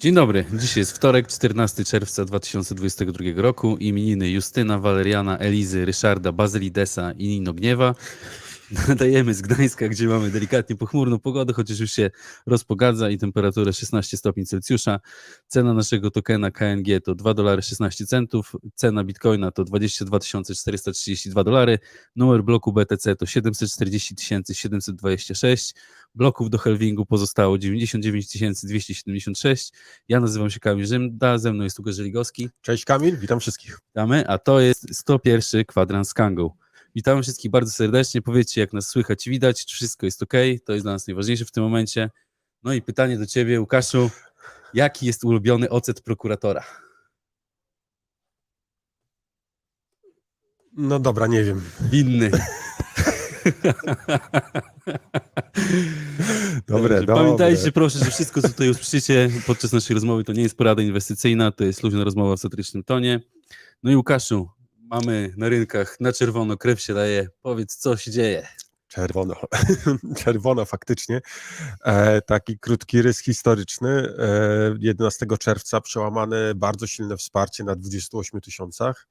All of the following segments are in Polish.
Dzień dobry. Dzisiaj jest wtorek, 14 czerwca 2022 roku. Imieniny Justyna, Waleriana, Elizy, Ryszarda, Bazylidesa i Nino Gniewa. Nadajemy z Gdańska, gdzie mamy delikatnie pochmurną pogodę, chociaż już się rozpogadza i temperaturę 16 stopni Celsjusza. Cena naszego tokena KNG to 2 dolary 16 centów, cena bitcoina to 22 432 dolary, numer bloku BTC to 740 726, bloków do halvingu pozostało 99 276. Ja nazywam się Kamil Rzymda, ze mną jest Łukasz Żeligowski. Cześć Kamil, witam wszystkich. Witamy, a to jest 101 kwadrans Kangą. Witamy wszystkich bardzo serdecznie. Powiedzcie, jak nas słychać i widać, czy wszystko jest ok. To jest dla nas najważniejsze w tym momencie. No i pytanie do ciebie, Łukaszu. Jaki jest ulubiony ocet prokuratora? No dobra, nie wiem. Winny. Dobre, dobre. Pamiętajcie proszę, że wszystko, co tutaj usłyszycie podczas naszej rozmowy, to nie jest porada inwestycyjna, to jest luźna rozmowa w satyrycznym tonie. No i Łukaszu, mamy na rynkach na czerwono, krew się daje. Powiedz, co się dzieje. Czerwono, czerwono faktycznie. E, taki krótki rys historyczny. E, 11 czerwca przełamane bardzo silne wsparcie na 28 tysiącach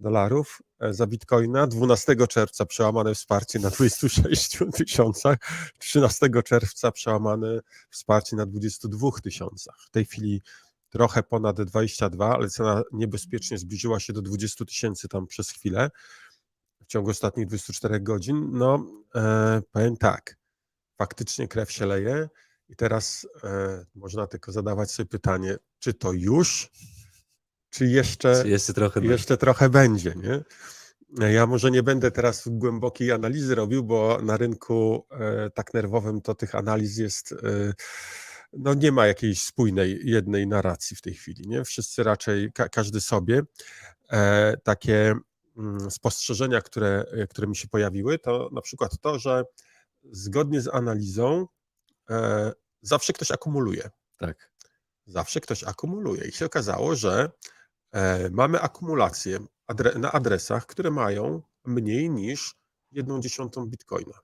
dolarów e, za bitcoina. 12 czerwca przełamane wsparcie na 26 tysiącach. 13 czerwca przełamane wsparcie na 22 tysiącach. W tej chwili trochę ponad 22, ale cena niebezpiecznie zbliżyła się do 20 tysięcy tam przez chwilę w ciągu ostatnich 24 godzin. No, e, powiem tak, faktycznie krew się leje i teraz e, można tylko zadawać sobie pytanie, czy to już, czy jeszcze, Czy jeszcze trochę jeszcze trochę będzie, nie? Ja może nie będę teraz głębokiej analizy robił, bo na rynku e, tak nerwowym to tych analiz jest, e, no nie ma jakiejś spójnej jednej narracji w tej chwili, nie? Wszyscy raczej, ka każdy sobie e, takie mm, spostrzeżenia, które, które mi się pojawiły, to na przykład to, że zgodnie z analizą e, zawsze ktoś akumuluje. Tak. Zawsze ktoś akumuluje. I się okazało, że e, mamy akumulację adre na adresach, które mają mniej niż 1 dziesiątą bitcoina.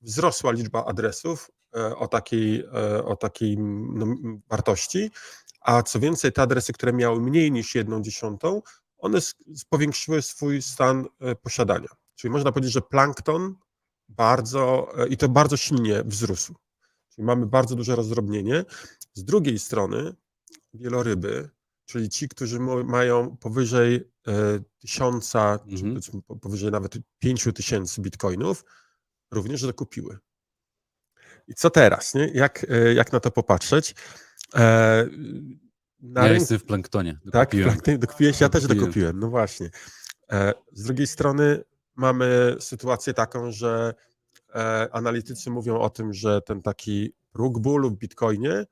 Wzrosła liczba adresów o takiej, e, o takiej no, wartości, a co więcej, te adresy, które miały mniej niż 1 dziesiątą, one powiększyły swój stan e, posiadania. Czyli można powiedzieć, że plankton bardzo, e, i to bardzo silnie wzrósł. Czyli mamy bardzo duże rozdrobnienie. Z drugiej strony wieloryby, czyli ci, którzy mają powyżej e, tysiąca, czy Mhm. po- powyżej nawet pięciu tysięcy bitcoinów, również dokupiły. I co teraz? Nie? Jak, e, jak na to popatrzeć? E, na ja rynku- jestem w planktonie. tak, dokupiłem. tak, dokupiłeś, ja też Dokupiłem. no właśnie. E, Z drugiej strony mamy sytuację taką, że e, analitycy mówią o tym, że ten taki próg bólu w Bitcoinie,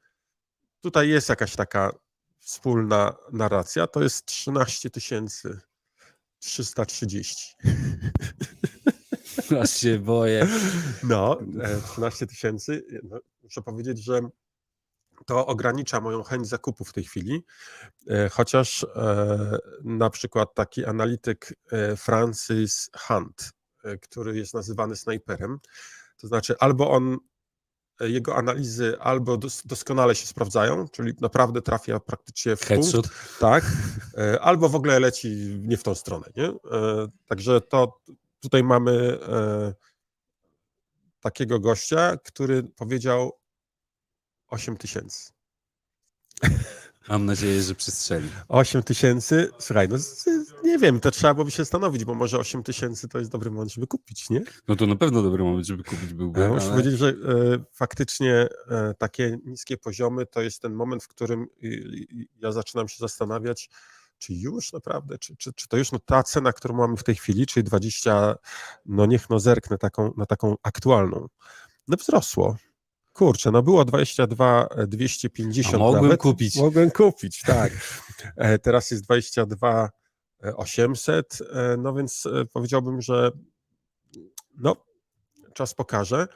tutaj jest jakaś taka wspólna narracja, to jest 13 330. Aż się boję. No, e, 13 tysięcy. No, muszę powiedzieć, że to ogranicza moją chęć zakupu w tej chwili, e, chociaż e, na przykład taki analityk e, Francis Hunt, e, który jest nazywany snajperem, to znaczy albo on, e, jego analizy albo dos, doskonale się sprawdzają, czyli naprawdę trafia praktycznie w punkt, Headshot. tak, e, albo w ogóle leci nie w tą stronę, nie? E, Także to tutaj mamy e, takiego gościa, który powiedział 8 tysięcy. Mam nadzieję, że przestrzeli. 8 tysięcy, słuchaj, no nie wiem, to trzeba byłoby się zastanowić, bo może 8 tysięcy to jest dobry moment, żeby kupić, nie? No to na pewno dobry moment, żeby kupić byłby. Ja muszę ale- powiedzieć, że e, faktycznie e, takie niskie poziomy to jest ten moment, w którym ja zaczynam się zastanawiać, czy już naprawdę, czy, czy, czy to już no, ta cena, którą mamy w tej chwili, czyli 20, no niech no zerknę taką, na taką aktualną, no wzrosło. Kurczę, no było 22 250 A mogłem nawet. kupić. Mogłem kupić, tak. E, Teraz jest 22 800, e, no więc e, powiedziałbym, że no, czas pokaże.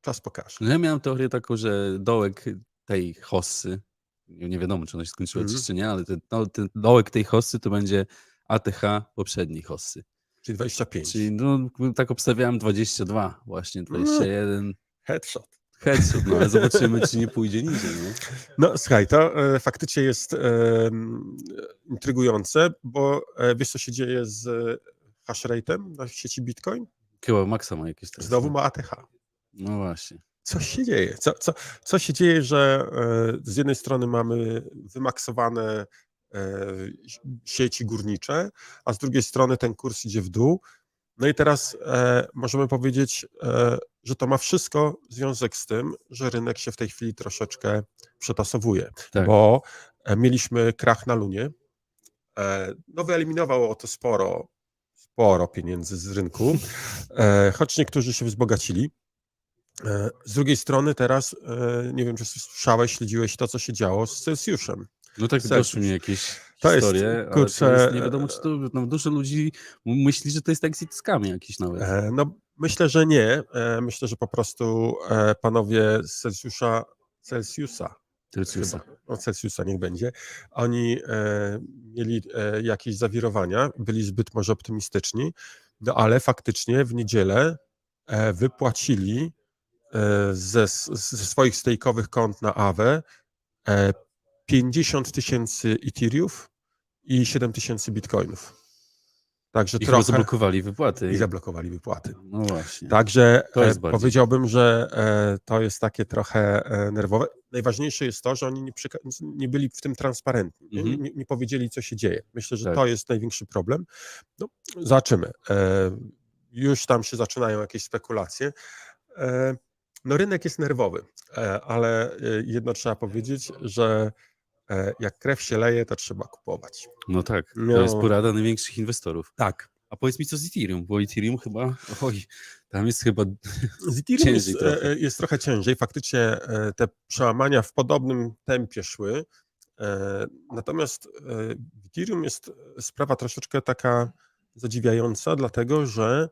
Czas pokaże. No ja miałem teorię taką, że dołek tej hossy, nie nie wiadomo, czy ona się skończyła, Mhm. czy nie, ale ten, no, ten dołek tej hossy to będzie ATH poprzedniej hossy. Czyli 25. Czyli no, tak obstawiałem 22, właśnie 21. Headshot. Headshot, no ale zobaczymy, czy nie pójdzie niżej. Nie? No słuchaj, to e, faktycznie jest e, intrygujące, bo e, wiesz co się dzieje z hashrate'em na sieci Bitcoin? Chyba Maxa ma jakieś. Znowu ma ATH. No właśnie. Co się dzieje? Co, co, co się dzieje, że e, z jednej strony mamy wymaksowane e, sieci górnicze, a z drugiej strony ten kurs idzie w dół. No i teraz e, możemy powiedzieć, że to ma wszystko związek z tym, że rynek się w tej chwili troszeczkę przetasowuje, Tak. bo mieliśmy krach na Lunie. No wyeliminowało to sporo, sporo pieniędzy z rynku, choć niektórzy się wzbogacili. E, Z drugiej strony teraz, e, nie wiem, czy słyszałeś, śledziłeś to, co się działo z Celsjuszem. No tak doszły mi jakieś To jest, historie, ale kurczę, to jest, nie wiadomo, czy to, no, dużo ludzi myśli, że to jest exit scam jakiś nawet. E, No, myślę, że nie. E, Myślę, że po prostu e, panowie z Celsjusza, Celsjusa, chyba, no Celsjusa niech będzie, oni e, mieli e, jakieś zawirowania, byli zbyt może optymistyczni, no ale faktycznie w niedzielę e, wypłacili e, ze, ze swoich stejkowych kont na AWE e, 50 tysięcy Ethereumów i 7 tysięcy bitcoinów. Także I trochę zablokowali wypłaty. i zablokowali wypłaty. No właśnie. Także e, powiedziałbym, że e, to jest takie trochę e, nerwowe. Najważniejsze jest to, że oni nie, nie byli w tym transparentni, nie? Mhm. Nie, nie powiedzieli, co się dzieje. Myślę, że Tak. to jest największy problem. No, zobaczymy. E, już tam się zaczynają jakieś spekulacje. No, rynek jest nerwowy, e, ale e, jedno trzeba powiedzieć, że e, jak krew się leje, to trzeba kupować. No tak, to No. jest porada największych inwestorów. Tak. A powiedz mi co z Ethereum, bo Ethereum chyba, oj, tam jest chyba, Z Ethereum jest, Ciężej trochę. e, jest trochę ciężej. Faktycznie te przełamania w podobnym tempie szły. Natomiast w Ethereum jest sprawa troszeczkę taka zadziwiająca, dlatego że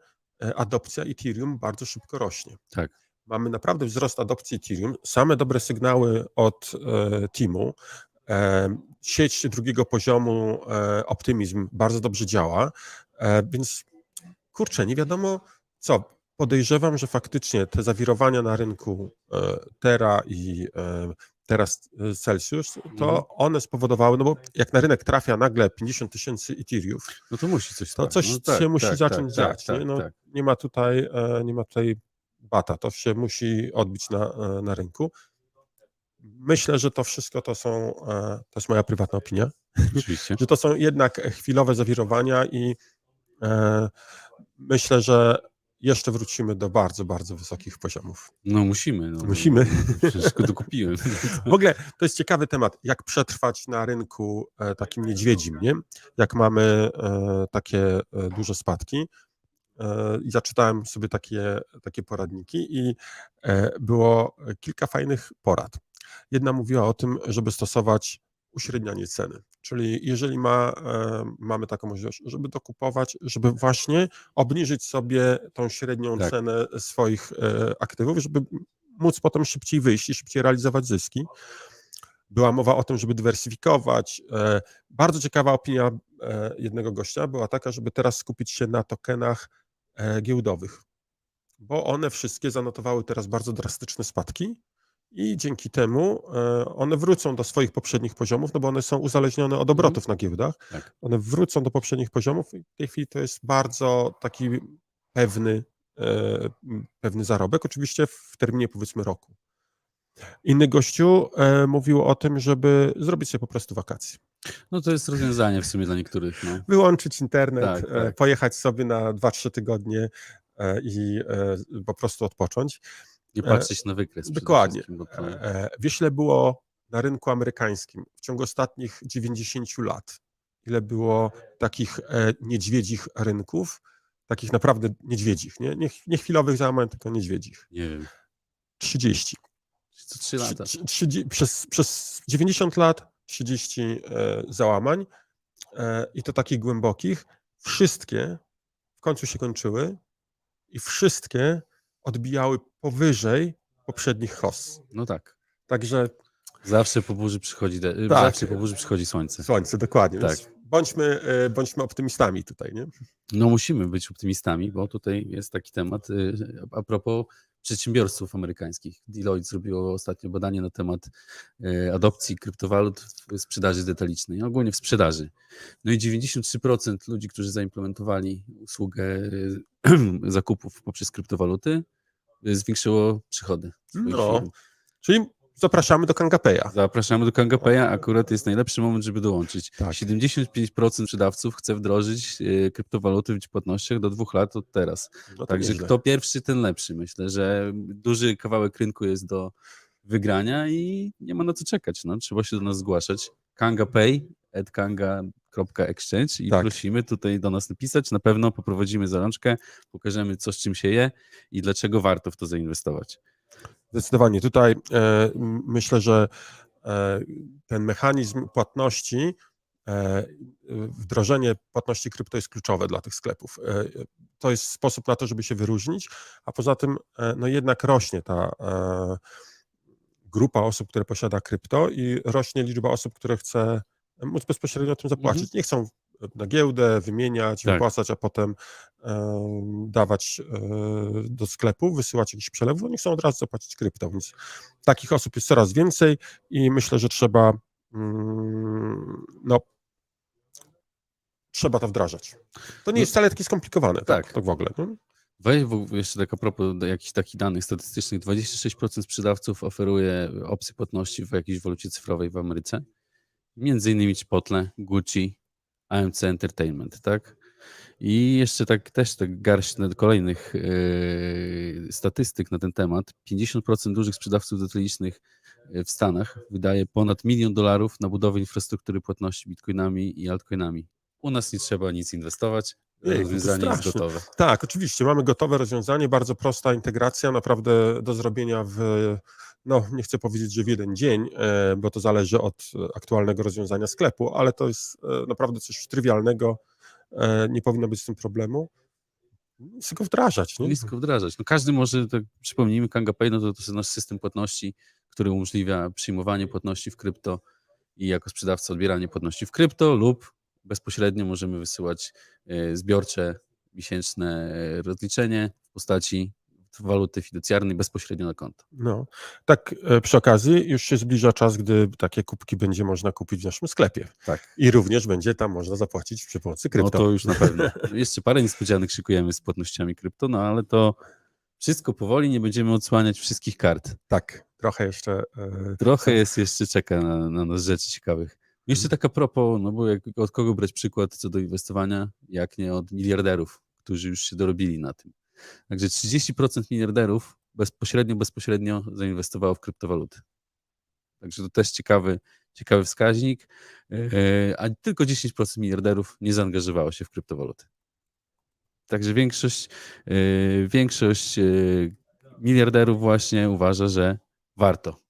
adopcja Ethereum bardzo szybko rośnie. tak, Mamy naprawdę wzrost adopcji Ethereum, same dobre sygnały od e, teamu. E, sieć drugiego poziomu e, Optimizm bardzo dobrze działa, e, więc kurczę, nie wiadomo co. Podejrzewam, że faktycznie te zawirowania na rynku e, Terra i e, teraz Celsius, to Mhm. one spowodowały, no bo jak na rynek trafia nagle 50 tysięcy Ethereumów, no to musi coś to stać. coś no, tak, się musi tak, zacząć tak, dziać. Tak, nie? No, tak. nie ma tutaj, nie ma tutaj bata, to się musi odbić na, e, na rynku. Myślę, że to wszystko to są, e, to jest moja prywatna opinia, Oczywiście. że to są jednak chwilowe zawirowania i e, myślę, że jeszcze wrócimy do bardzo, bardzo wysokich poziomów. No musimy. No, Musimy. Go dokupiłem. W ogóle to jest ciekawy temat, jak przetrwać na rynku takim niedźwiedzim, nie? Jak mamy takie duże spadki. I zaczytałem sobie takie, takie poradniki i e, było kilka fajnych porad. Jedna mówiła o tym, żeby stosować uśrednianie ceny, czyli jeżeli ma, e, mamy taką możliwość, żeby dokupować, żeby właśnie obniżyć sobie tą średnią Tak. cenę swoich e, aktywów, żeby móc potem szybciej wyjść i szybciej realizować zyski. Była mowa o tym, żeby dywersyfikować. Bardzo ciekawa opinia jednego gościa była taka, żeby teraz skupić się na tokenach giełdowych, bo one wszystkie zanotowały teraz bardzo drastyczne spadki i dzięki temu e, one wrócą do swoich poprzednich poziomów, no bo one są uzależnione od obrotów na giełdach. Tak. One wrócą do poprzednich poziomów i w tej chwili to jest bardzo taki pewny, e, pewny zarobek, oczywiście w terminie powiedzmy roku. Inny gościu e, mówił o tym, żeby zrobić sobie po prostu wakacje. No to jest rozwiązanie w sumie dla niektórych. No. Wyłączyć internet, Tak, e, tak. pojechać sobie na 2-3 tygodnie e, i e, po prostu odpocząć. Nie patrzeć na wykres. przede dokładnie. wszystkim, bo to- E, Wiesz, ile było na rynku amerykańskim w ciągu ostatnich 90 lat? Ile było takich e, niedźwiedzich rynków? Takich naprawdę niedźwiedzich, nie, nie, nie chwilowych załamań, tylko niedźwiedzich. Nie wiem. 30. Co trzy lata. Trzy- trzy- przez, przez 90 lat 30 e, załamań e, i to takich głębokich. Wszystkie w końcu się kończyły i wszystkie odbijały powyżej poprzednich hoss. No tak. Także Zawsze po burzy przychodzi, de- Tak. zawsze po burzy przychodzi słońce. słońce, dokładnie. Tak. Więc bądźmy, e, bądźmy optymistami tutaj, nie? No musimy być optymistami, bo tutaj jest taki temat y, a propos przedsiębiorców amerykańskich. Deloitte zrobiło ostatnio badanie na temat e, adopcji kryptowalut w sprzedaży detalicznej, ogólnie w sprzedaży. No i 93% ludzi, którzy zaimplementowali usługę e, zakupów poprzez kryptowaluty, e, zwiększyło przychody. No. firm. Czyli zapraszamy do Kangapeya. Zapraszamy do Kangapeya, akurat jest najlepszy moment, żeby dołączyć. Tak. 75% sprzedawców chce wdrożyć e, kryptowaluty w płatnościach do dwóch lat od teraz. No Także kto pierwszy, ten lepszy. Myślę, że duży kawałek rynku jest do wygrania i nie ma na co czekać. No. Trzeba się do nas zgłaszać. KangaPay at kanga.exchange i Tak. prosimy tutaj do nas napisać. Na pewno poprowadzimy za rączkę, pokażemy co z czym się je i dlaczego warto w to zainwestować. Zdecydowanie. Tutaj e, myślę, że e, ten mechanizm płatności, e, wdrożenie płatności krypto jest kluczowe dla tych sklepów. To jest sposób na to, żeby się wyróżnić, a poza tym no jednak rośnie ta grupa osób, które posiada krypto i rośnie liczba osób, które chce móc bezpośrednio o tym zapłacić. Nie chcą na giełdę wymieniać, Tak. wypłacać, a potem em, dawać e, do sklepu, wysyłać jakiś przelew, oni chcą od razu zapłacić krypto, więc takich osób jest coraz więcej i myślę, że trzeba mm, no trzeba to wdrażać. To nie No- jest wcale takie skomplikowane, tak, Tak. tak w ogóle. No. Weź w- jeszcze tak a propos jakichś takich danych statystycznych. 26% sprzedawców oferuje opcje płatności w jakiejś walucie cyfrowej w Ameryce. Między innymi Chipotle, Gucci, AMC Entertainment, tak? I jeszcze tak też tak garść kolejnych yy, statystyk na ten temat. 50% dużych sprzedawców detalicznych yy, w Stanach wydaje ponad milion dolarów na budowę infrastruktury płatności bitcoinami i altcoinami. U nas nie trzeba nic inwestować. Rozwiązanie jest gotowe. Tak, oczywiście. Mamy gotowe rozwiązanie, bardzo prosta integracja, naprawdę do zrobienia w, no nie chcę powiedzieć, że w jeden dzień, e, bo to zależy od aktualnego rozwiązania sklepu, ale to jest e, naprawdę coś trywialnego, e, nie powinno być z tym problemu. Jest tylko wdrażać. Nie? blisko wdrażać. No każdy może, tak przypomnijmy, KangaPay no to, to jest nasz system płatności, który umożliwia przyjmowanie płatności w krypto i jako sprzedawca odbieranie płatności w krypto lub bezpośrednio możemy wysyłać e, zbiorcze miesięczne e, rozliczenie w postaci waluty fiducjarnej bezpośrednio na konto. No, tak e, przy okazji już się zbliża czas, gdy takie kubki będzie można kupić w naszym sklepie. Tak. I również będzie tam można zapłacić przy pomocy krypto. No to już na pewno. Jeszcze parę niespodzianek szykujemy z płatnościami krypto, no ale to wszystko powoli, nie będziemy odsłaniać wszystkich kart. Tak, trochę jeszcze. Trochę jest jeszcze, czeka na, na nas rzeczy ciekawych. Jeszcze tak a propos, no bo jak, od kogo brać przykład co do inwestowania, jak nie od miliarderów, którzy już się dorobili na tym. Także 30% miliarderów bezpośrednio, bezpośrednio zainwestowało w kryptowaluty. Także to też ciekawy, ciekawy wskaźnik, e, a tylko 10% miliarderów nie zaangażowało się w kryptowaluty. Także większość, e, większość e, miliarderów właśnie uważa, że warto.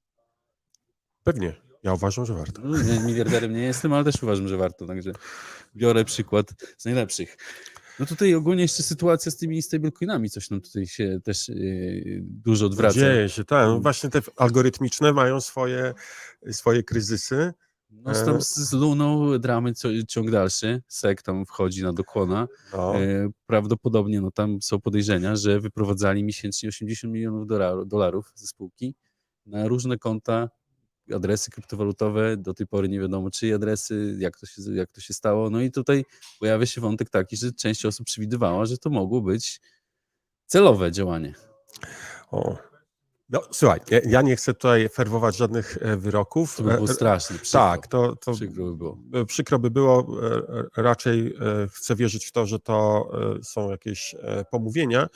Pewnie. Ja uważam, że warto. No, ja miliarderem nie jestem, ale też uważam, że warto, także biorę przykład z najlepszych. No tutaj ogólnie jeszcze sytuacja z tymi stablecoinami, coś nam tutaj się też yy, dużo odwraca. Dzieje się, tak. No. Właśnie te algorytmiczne mają swoje, swoje kryzysy. No z, tam z, z Luną dramy ciąg dalszy, SEC tam wchodzi na dokłona. No, E, prawdopodobnie no, tam są podejrzenia, że wyprowadzali miesięcznie 80 milionów dolarów ze spółki na różne konta, adresy kryptowalutowe. Do tej pory nie wiadomo, czyje adresy, jak to się, jak to się stało. No i tutaj pojawia się wątek taki, że część osób przewidywała, że to mogło być celowe działanie. o. no słuchaj, ja, ja nie chcę tutaj ferwować żadnych e, wyroków. To by było E, e, straszne. Przykro, Tak, to, to przykro by było. przykro by było. Raczej chcę wierzyć w to, że to są jakieś pomówienia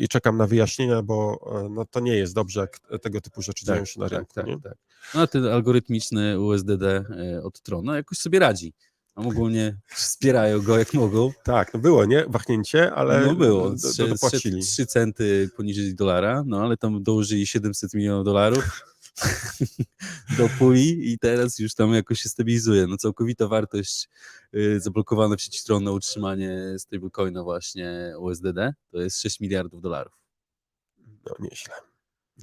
i czekam na wyjaśnienia, bo e, no, to nie jest dobrze, jak tego typu rzeczy dzieją się na rynku. tak, nie? tak. No a ten algorytmiczny USDD e, od Trona jakoś sobie radzi. Tam ogólnie wspierają go jak mogą. Tak, no było, nie? Wachnięcie, ale no było, do, do, dopłacili. 3, 3 centy poniżej dolara, no ale tam dołożyli 700 milionów dolarów do puli i teraz już tam jakoś się stabilizuje. No całkowita wartość y, zablokowana w sieci Tron na utrzymanie stablecoina właśnie USDD to jest 6 miliardów dolarów. No nieźle.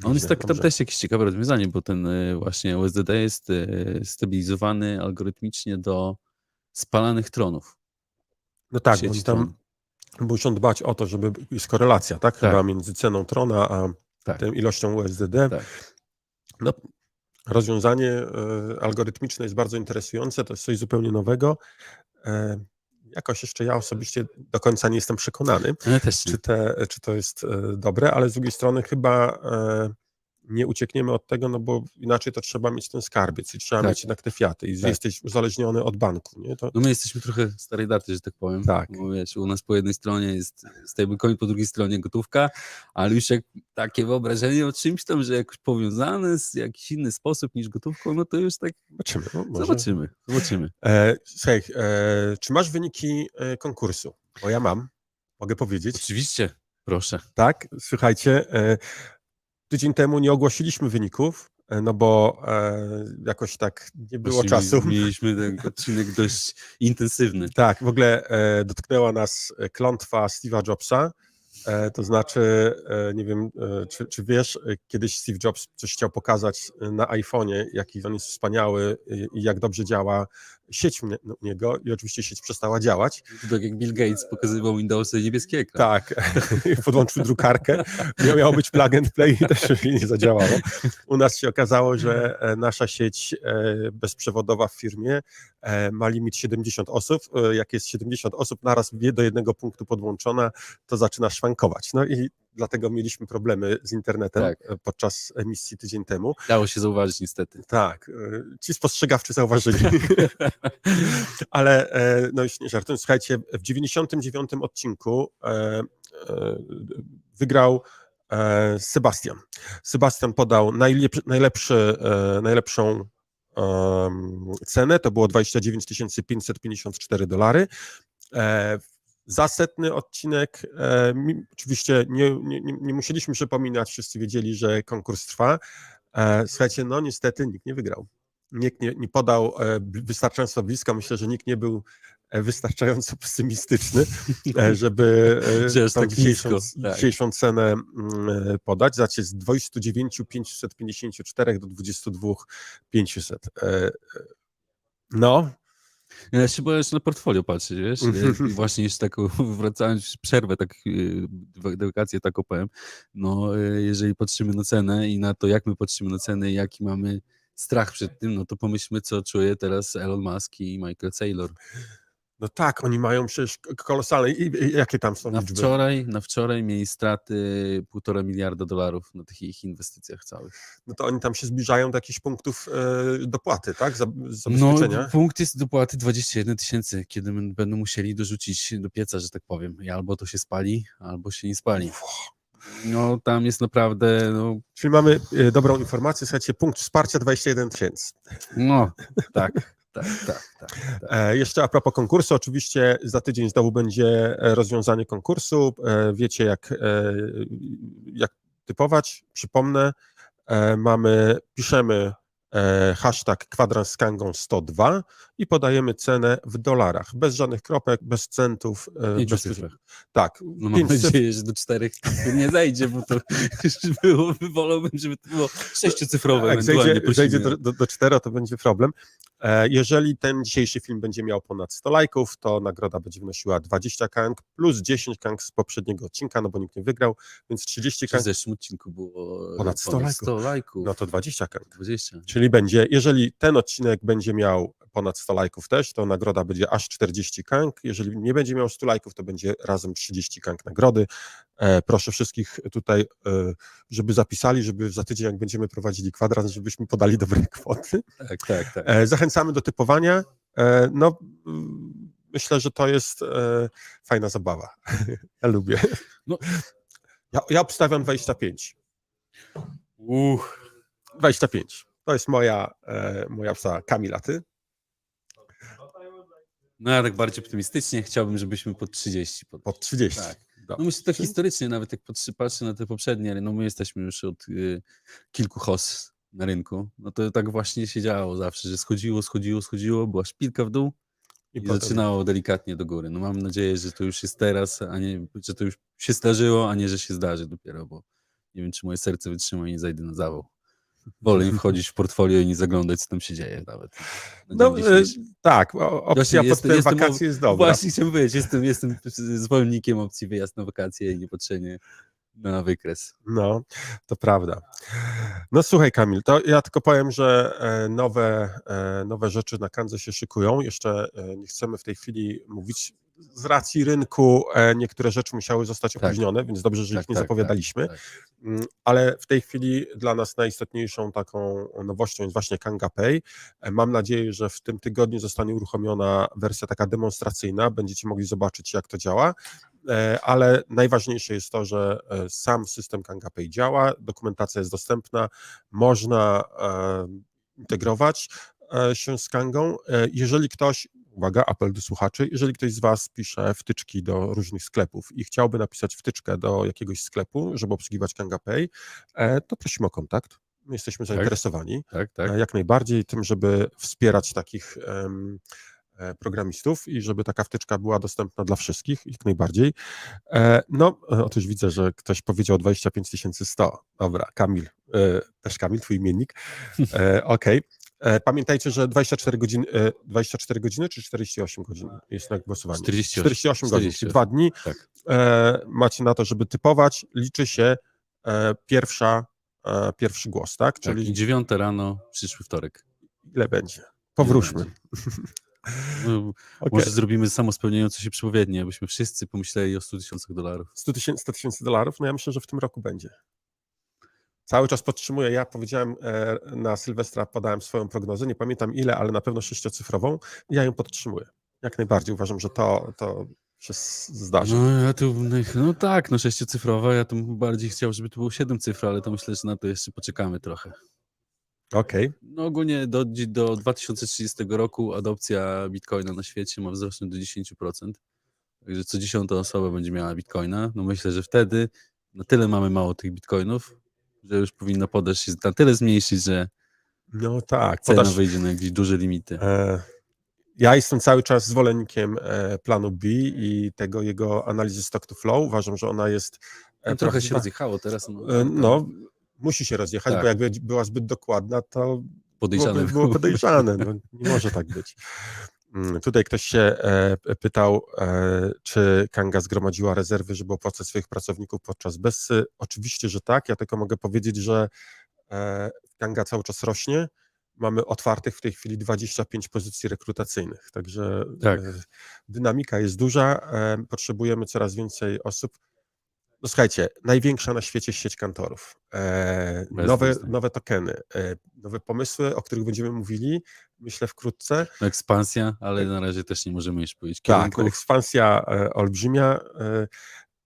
On jest Nieźle, tak, tam też jakieś ciekawe rozwiązanie, bo ten y, właśnie USDD jest y, stabilizowany algorytmicznie do spalanych tronów. No tak, bo tam Tron. muszą dbać o to, żeby jest korelacja, tak? Tak. Chyba między ceną Trona a, Tak. tym ilością USDD. Tak. No, rozwiązanie e, algorytmiczne jest bardzo interesujące, to jest coś zupełnie nowego. E, jakoś jeszcze ja osobiście do końca nie jestem przekonany, nie. czy, te, czy to jest e, dobre, ale z drugiej strony chyba nie uciekniemy od tego, no bo inaczej to trzeba mieć ten skarbiec i trzeba Tak. mieć jednak te fiaty i Tak. jesteś uzależniony od banku, nie? To, No my jesteśmy trochę starej daty, że tak powiem. Tak. Bo wiesz, u nas po jednej stronie jest stablecoin, po drugiej stronie gotówka, ale już jak takie wyobrażenie o czymś tam, że jakoś powiązane z jakiś inny sposób niż gotówką, no to już tak zobaczymy. No, może. zobaczymy, zobaczymy. E, słuchaj, e, czy masz wyniki e, konkursu? Bo ja mam, mogę powiedzieć. Oczywiście, proszę. Tak, słuchajcie, e, tydzień temu nie ogłosiliśmy wyników, e, no bo e, jakoś tak nie było Właśnie czasu. Mieliśmy ten odcinek dość intensywny. Tak, w ogóle e, dotknęła nas e, klątwa Steve'a Jobsa. E, to znaczy, e, nie wiem, e, czy, czy wiesz, kiedyś Steve Jobs coś chciał pokazać na iPhone'ie, jaki on jest wspaniały i, jak dobrze działa sieć u nie- u niego i oczywiście sieć przestała działać. Tak jak Bill Gates pokazywał Windowsy niebieski ekran. Tak, podłączył drukarkę. Miał, miało być plug and play i też nie zadziałało. U nas się okazało, że nasza sieć bezprzewodowa w firmie ma limit 70 osób. Jak jest 70 osób naraz do jednego punktu podłączona, to zaczyna No i dlatego mieliśmy problemy z internetem Tak. e, podczas emisji tydzień temu. Dało się zauważyć niestety. Tak, e, ci spostrzegawczy zauważyli. Ale e, no już nie żartując, słuchajcie, w 99 odcinku wygrał Sebastian. Sebastian podał najlep- najlepszy, e, najlepszą cenę, to było 29 554 dolary. Za setny odcinek, e, oczywiście nie, nie, nie musieliśmy przypominać, wszyscy wiedzieli, że konkurs trwa. E, słuchajcie, no niestety nikt nie wygrał. Nikt nie, nie podał e, wystarczająco blisko. Myślę, że nikt nie był e, wystarczająco pesymistyczny, e, żeby e, tą tak dzisiejszą, tak. dzisiejszą cenę mm, podać. Znaczy z 29 554 do 22 500. E, e, No, Ja się boję jeszcze na portfolio patrzeć, wiesz? Mhm. Właśnie jeszcze tak wracając, przerwę, tak y, wakacje tak opowiem. No, y, jeżeli patrzymy na cenę i na to, jak my patrzymy na cenę i jaki mamy strach przed tym, no to pomyślmy, co czuje teraz Elon Musk i Michael Saylor. No tak, oni mają przecież kolosalne. I, i, jakie tam są Na liczby? wczoraj, na wczoraj mieli straty półtora miliarda dolarów na tych ich inwestycjach całych. No to oni tam się zbliżają do jakichś punktów e, dopłaty, tak? Za, No, zabezpieczenia. punkt jest dopłaty 21 tysięcy, kiedy będą musieli dorzucić do pieca, że tak powiem. I albo to się spali, albo się nie spali. No, tam jest naprawdę, no, Czyli mamy e, dobrą informację, słuchajcie, punkt wsparcia 21 tysięcy. no tak, tak, tak, tak. tak. E, Jeszcze a propos konkursu, oczywiście za tydzień znowu będzie e, rozwiązanie konkursu. E, Wiecie, jak, jak typować. Przypomnę, mamy, piszemy hashtag kwadrans z kangą 102 i podajemy cenę w dolarach, bez żadnych kropek, bez centów. Pięciu bez, cyfrach. tak, No mam cyfr. nadzieję, że do czterech cyfr nie zajdzie, bo to już było, wolałbym, żeby to było sześciocyfrowe. Jak zejdzie, zejdzie do, do, do 4, to będzie problem. E, Jeżeli ten dzisiejszy film będzie miał ponad 100 lajków, to nagroda będzie wynosiła 20 kank plus 10 kank z poprzedniego odcinka, no bo nikt nie wygrał, więc 30 W kank, zeszłym odcinku było Ponad 100 lajków. 100 lajków. no to 20 kank. 20. Czyli będzie, jeżeli ten odcinek będzie miał ponad 100 lajków też, to nagroda będzie aż 40 kank. Jeżeli nie będzie miał 100 lajków, to będzie razem 30 kank nagrody. E, proszę wszystkich tutaj, e, żeby zapisali, żeby za tydzień, jak będziemy prowadzili kwadrans, żebyśmy podali dobre kwoty. Tak, tak, tak. E, Zachęcamy do typowania. No, myślę, że to jest fajna zabawa. Ja lubię. No. Ja, ja obstawiam 25. Uch. 25. To jest moja, moja psa Kamila, ty? No ja tak bardziej optymistycznie chciałbym, żebyśmy pod 30. Pod... Pod 30. Tak. Dobra. No myślę, tak historycznie nawet jak patrzę na te poprzednie, no my jesteśmy już od y, kilku hos na rynku, no to tak właśnie się działo zawsze, że schodziło, schodziło, schodziło, była szpilka w dół i, I zaczynało delikatnie do góry. No mam nadzieję, że to już jest teraz, a nie, że to już się zdarzyło, a nie, że się zdarzy dopiero, bo nie wiem, czy moje serce wytrzyma i nie zajdę na zawał. Wolę wchodzić w portfolio i nie zaglądać, co tam się dzieje nawet. na No, e, tak, opcja pod te jestem wakacje jest dobra. Właśnie chciałem powiedzieć, jestem, jestem zwolennikiem opcji wyjazd na wakacje i niepatrzenie na wykres. No, to prawda. No słuchaj Kamil, to ja tylko powiem, że e, nowe, e, nowe rzeczy na Kandze się szykują. Jeszcze nie chcemy w tej chwili mówić. Z racji rynku e, niektóre rzeczy musiały zostać Tak. opóźnione, więc dobrze, że Tak, ich nie tak, zapowiadaliśmy. tak, tak. Mm, Ale w tej chwili dla nas najistotniejszą taką nowością jest właśnie Kanga Pay. E, Mam nadzieję, że w tym tygodniu zostanie uruchomiona wersja taka demonstracyjna. Będziecie mogli zobaczyć, jak to działa. E, Ale najważniejsze jest to, że sam system Kanga Pay działa, dokumentacja jest dostępna, można integrować się z Kangą. Jeżeli ktoś, uwaga, apel do słuchaczy, jeżeli ktoś z Was pisze wtyczki do różnych sklepów i chciałby napisać wtyczkę do jakiegoś sklepu, żeby obsługiwać Kanga Pay, e, to prosimy o kontakt. My jesteśmy zainteresowani Tak, tak. e, jak najbardziej tym, żeby wspierać takich e, programistów i żeby taka wtyczka była dostępna dla wszystkich, jak najbardziej. No, otóż widzę, że ktoś powiedział 25 100. Dobra, Kamil, też Kamil, twój imiennik. Okej. E, Pamiętajcie, że 24 godziny, e, 24 godziny czy 48 godzin jest na głosowanie? 48. 48 godzin, czyli 48. dwa dni. Tak. E, Macie na to, żeby typować. Liczy się e, pierwsza, e, pierwszy głos, tak? Tak, Czyli I dziewiąte rano, przyszły wtorek. ile będzie? Powróżmy. będzie. No, Okej. Może zrobimy samospełniające się przepowiednie, abyśmy wszyscy pomyśleli o 100 tysiącach dolarów. 100 tysięcy 100 tysięcy dolarów, no ja myślę, że w tym roku będzie. Cały czas podtrzymuję, ja powiedziałem e, na Sylwestra, podałem swoją prognozę, nie pamiętam ile, ale na pewno sześciocyfrową, ja ją podtrzymuję. Jak najbardziej uważam, że to, to się zdarzy. No, ja tu, no tak, no sześciocyfrowa, ja bym bardziej chciał, żeby to było siedem cyfr, ale to myślę, że na to jeszcze poczekamy trochę. Okej, No ogólnie do, do 2030 roku adopcja bitcoina na świecie ma wzrosnąć do 10%. Także co dziesiąta osoba będzie miała bitcoina. No myślę, że wtedy na tyle mamy mało tych bitcoinów, że już powinno podaż się na tyle zmniejszyć, że no tak. cena Podaż, wyjdzie na jakieś duże limity. e, ja jestem cały czas zwolennikiem e, planu B i tego jego analizy stock to flow. Uważam, że ona jest e, No, trochę się rozjechało teraz. No, E, No, musi się rozjechać, Tak. bo jakby była zbyt dokładna, to podejrzane Byłoby, było podejrzane, no, nie może tak być. Mm, Tutaj ktoś się e, pytał, e, czy Kanga zgromadziła rezerwy, żeby opłacać swoich pracowników podczas Bessy. Oczywiście, że tak. Ja tylko mogę powiedzieć, że e, Kanga cały czas rośnie. Mamy otwartych w tej chwili 25 pozycji rekrutacyjnych, także Tak. dynamika jest duża. Potrzebujemy coraz więcej osób. No słuchajcie, największa na świecie sieć kantorów. E, Bez nowe, nowe tokeny, e, nowe pomysły, o których będziemy mówili, myślę wkrótce. No, ekspansja, ale na razie też nie możemy już powiedzieć Tak, kierunków. ekspansja e, olbrzymia. E,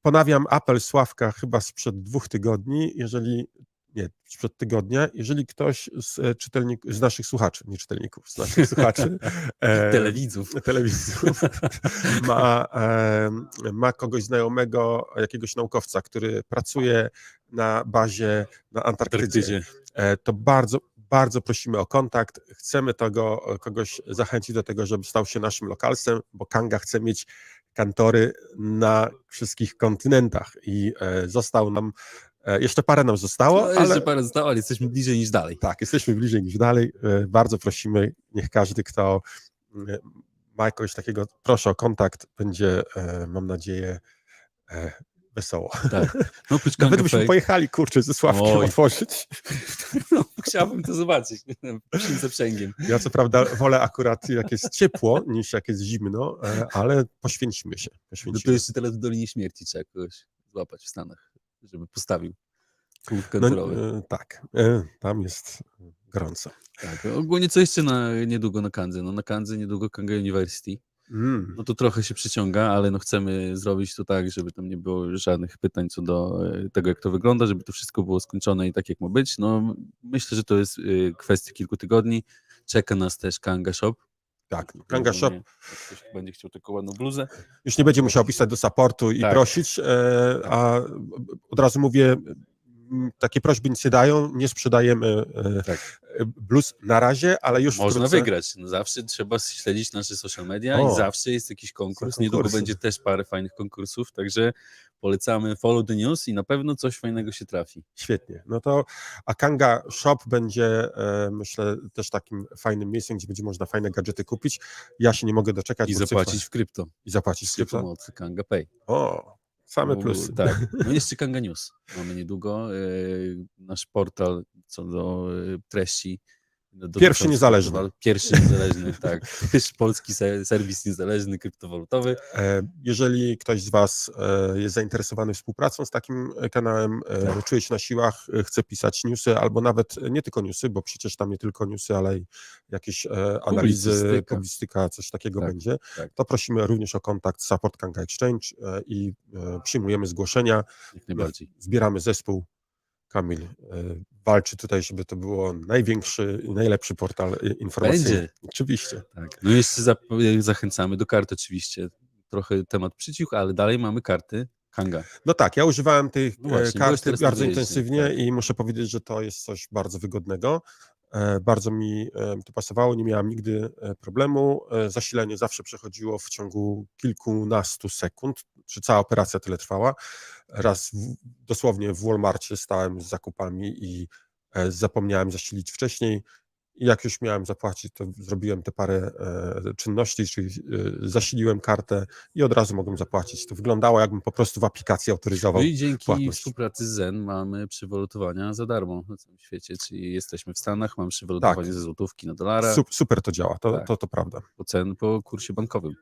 ponawiam apel Sławka chyba sprzed dwóch tygodni, jeżeli nie, sprzed tygodnia, jeżeli ktoś z e, czytelników, z naszych słuchaczy, nie czytelników, z naszych słuchaczy, e, Telewidzów. telewizów ma, e, ma kogoś znajomego, jakiegoś naukowca, który pracuje na bazie na Antarktydzie, e, to bardzo, bardzo prosimy o kontakt. Chcemy tego e, kogoś zachęcić do tego, żeby stał się naszym lokalsem, bo Kanga chce mieć kantory na wszystkich kontynentach i e, został nam, jeszcze parę nam zostało, No, jeszcze ale parę zostało, ale jesteśmy bliżej niż dalej. tak, jesteśmy bliżej niż dalej. E, Bardzo prosimy, niech każdy, kto e, ma jakoś takiego, proszę o kontakt, będzie, e, mam nadzieję, e, wesoło. Tak. No, Nawet byśmy Pay- pojechali, kurczę, ze Sławkiem Oj. otworzyć. No, chciałbym to zobaczyć. Psim zaprzęgiem. Ja co prawda wolę akurat jak jest ciepło, niż jak jest zimno, e, ale poświęcimy się. No to Poświęcimy. jeszcze teraz w Dolinie Śmierci trzeba kogoś złapać w Stanach, żeby postawił punkt No, kontrolowy. e, tak, e, tam jest gorąco. Tak. Ogólnie co jeszcze na, niedługo na Kandze? No na Kandze niedługo Kanga University. Mm. No to trochę się przyciąga, ale no chcemy zrobić to tak, żeby tam nie było żadnych pytań co do e, tego, jak to wygląda, żeby to wszystko było skończone i tak, jak ma być. No myślę, że to jest kwestia kilku tygodni. Czeka nas też Kanga Shop. Tak, Kanga Shop ktoś będzie chciał tylko ładną bluzę. już nie będzie musiał pisać do supportu i Tak. prosić, e, a od razu mówię, takie prośby nic nie dają, nie sprzedajemy e, Tak. bluz na razie, ale już Można wkrótce, wygrać. No zawsze trzeba śledzić nasze social media O. i zawsze jest jakiś konkurs. Są Niedługo konkursy. będzie też parę fajnych konkursów, także polecamy follow the news i na pewno coś fajnego się trafi. Świetnie. No to a Kanga Shop będzie, e, myślę, też takim fajnym miejscem, gdzie będzie można fajne gadżety kupić. Ja się nie mogę doczekać. I bo cyfra- zapłacić w krypto. I zapłacić Z krypto. pomocy Kanga Pay. O, Same plusy. Tak. No jeszcze Kanga News mamy niedługo. e, Nasz portal co do e, treści. Do- Pierwszy niezależny. Pierwszy niezależny, tak. Pierwszy polski se- serwis niezależny, kryptowalutowy. E, Jeżeli ktoś z Was e, jest zainteresowany współpracą z takim e, kanałem, Tak. czuje się na siłach, chce pisać newsy, albo nawet nie tylko newsy, bo przecież tam nie tylko newsy, ale i jakieś analizy, Publicystyka. publicystyka, coś takiego Tak, będzie, tak. to prosimy również o kontakt z Support Kanga Exchange i przyjmujemy zgłoszenia, Jak najbardziej. zbieramy zespół. Kamil e, walczy tutaj, żeby to było największy i najlepszy portal e, informacyjny. Będzie. Oczywiście. Tak. No i jeszcze za, zachęcamy do kart oczywiście. Trochę temat przycichł, ale dalej mamy karty Kanga. No tak, ja używałem tych No e, właśnie, teraz bardzo intensywnie tak. i muszę powiedzieć, że to jest coś bardzo wygodnego. E, Bardzo mi e, to pasowało, nie miałem nigdy e, problemu. E, Zasilenie zawsze przechodziło w ciągu kilkunastu sekund, czy cała operacja tyle trwała. Raz w, dosłownie w Walmarcie stałem z zakupami i e, zapomniałem zasilić wcześniej. I jak już miałem zapłacić, to zrobiłem te parę e, czynności, czyli e, zasiliłem kartę i od razu mogłem zapłacić. To wyglądało, jakbym po prostu w aplikacji autoryzował. No i dzięki płatność. współpracy z Zen mamy przywalutowania za darmo na całym świecie. Czyli jesteśmy w Stanach, mamy przywalutowanie Tak. ze złotówki na dolara Sup, super to działa, to, Tak. to, to prawda. po cen po kursie bankowym.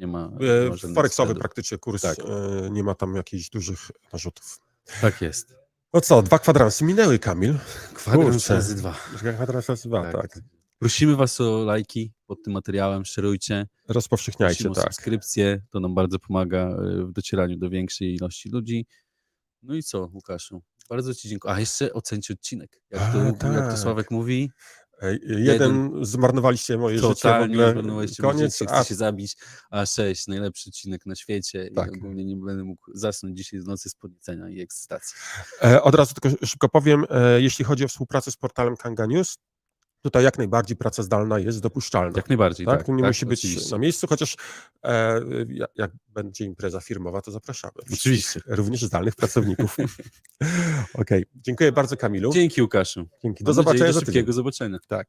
Nie ma, nie E, Forexowy względów. praktycznie kurs, Tak. e, nie ma tam jakichś dużych narzutów. Tak jest. No co, dwa kwadransy minęły, Kamil. Kwadrans razy dwa. Kwadrans razy dwa, tak. Prosimy Was o lajki pod tym materiałem, szerujcie. Rozpowszechniajcie, Prosimy tak. subskrypcję, to nam bardzo pomaga e, w docieraniu do większej ilości ludzi. No i co, Łukaszu? Bardzo Ci dziękuję. A jeszcze ocencie odcinek. Jak A, to, jak to tak. Sławek mówi, Jeden, zmarnowaliście moje życie, w totalnie ogóle zmarnowaliście koniec, koniec, a się zabić, a 6, najlepszy odcinek na świecie Tak. i ogólnie nie będę mógł zasnąć dzisiaj z nocy z podniecenia i ekscytacji. E, Od razu tylko szybko powiem, e, jeśli chodzi o współpracę z portalem Kanga News, tutaj jak najbardziej praca zdalna jest dopuszczalna. Jak najbardziej, tak? tak. Nie tak, musi być oczywiście. na miejscu, chociaż e, jak, będzie impreza firmowa, to zapraszamy. Oczywiście. Również zdalnych pracowników. Okej, dziękuję bardzo Kamilu. Dzięki Łukaszu. Dzięki. Do Mam nadzieję, zobaczenia do szybkiego zobaczenia. Tak.